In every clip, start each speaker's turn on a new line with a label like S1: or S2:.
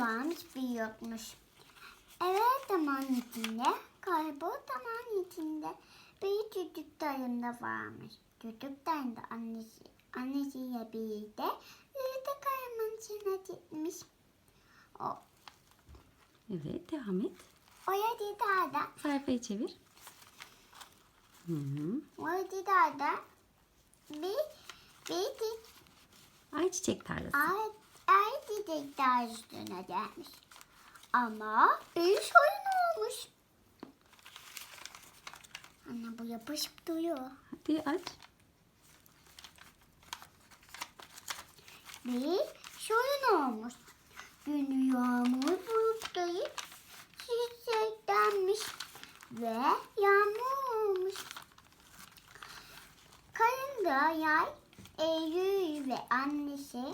S1: varmış bir yokmuş. Evet zaman içinde, kaybol zaman içinde bir çocuk dayında varmış. Çocuk dayında annesi, annesiyle birlikte yürüdü kayamanın içine gitmiş. O,
S2: Evet devam et.
S1: oya didada,
S2: Sayfayı çevir. Hı -hı.
S1: oya didada bir, bir dik
S2: Ayçiçek tarlası.
S1: ay, ay didekler üstüne gelmiş. Ama bir sorun olmuş. Anne bu yapışıp duruyor.
S2: Hadi aç.
S1: Bir sorun olmuş. Dün yağmur bulutları çiçeklenmiş ve yağmur olmuş. Karında yay Eylül ve annesi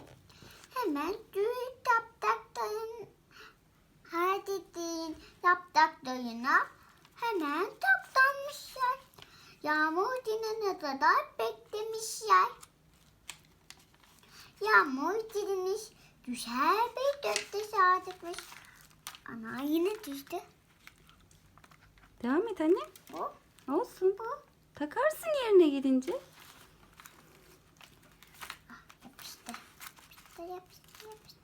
S1: hemen düğün yaprakların her dediğin yapraklarına hemen toplanmışlar. Yağmur dinene kadar beklemişler. Yağmur dinmiş, düşer bir dörtte sadıkmış. Ana yine düştü.
S2: Devam et anne.
S1: Bu,
S2: Olsun.
S1: bu.
S2: Takarsın yerine gelince.
S1: Ah, yapıştı. Yapıştı, yapıştı, yapıştı.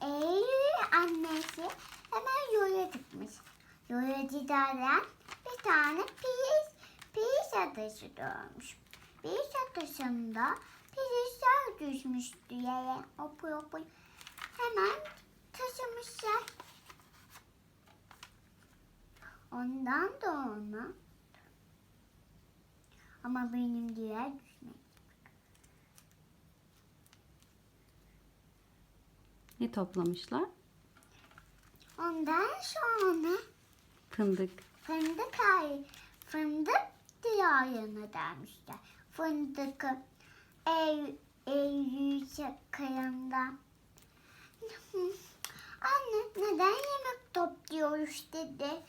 S1: Eylül annesi hemen yola çıkmış. Yola giderken bir tane pirinç, pirinç ateşi doğmuş. Pirinç ateşinde pirinçler düşmüştü yere. Opur opur. Hemen taşımışlar. Ondan sonra ama benim diğer düşmedi.
S2: Ne toplamışlar?
S1: Ondan sonra
S2: Fındık.
S1: fındık ay, fındık diyarına dermişler. Fındıkı ev, Eylül kayında. Anne neden yemek topluyoruz dedi.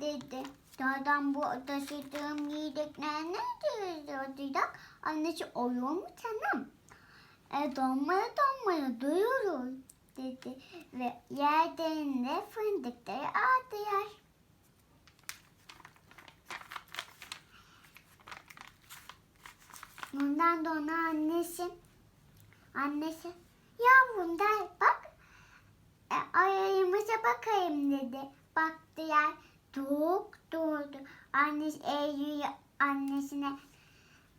S1: Dedi. Dağdan bu taşıdığım yiyecekler nerede dediler. Annesi olur mu canım? E, donmaya donmaya duyuyoruz dedi. Ve yerden de fındıkları aldılar. Ondan sonra annesi annesi yavrum der bak e, ayağımıza bakayım dedi. Baktılar çok doğdu. Annesi Eylül annesine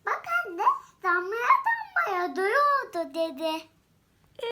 S1: bak anne damlaya damlaya duruyordu dedi.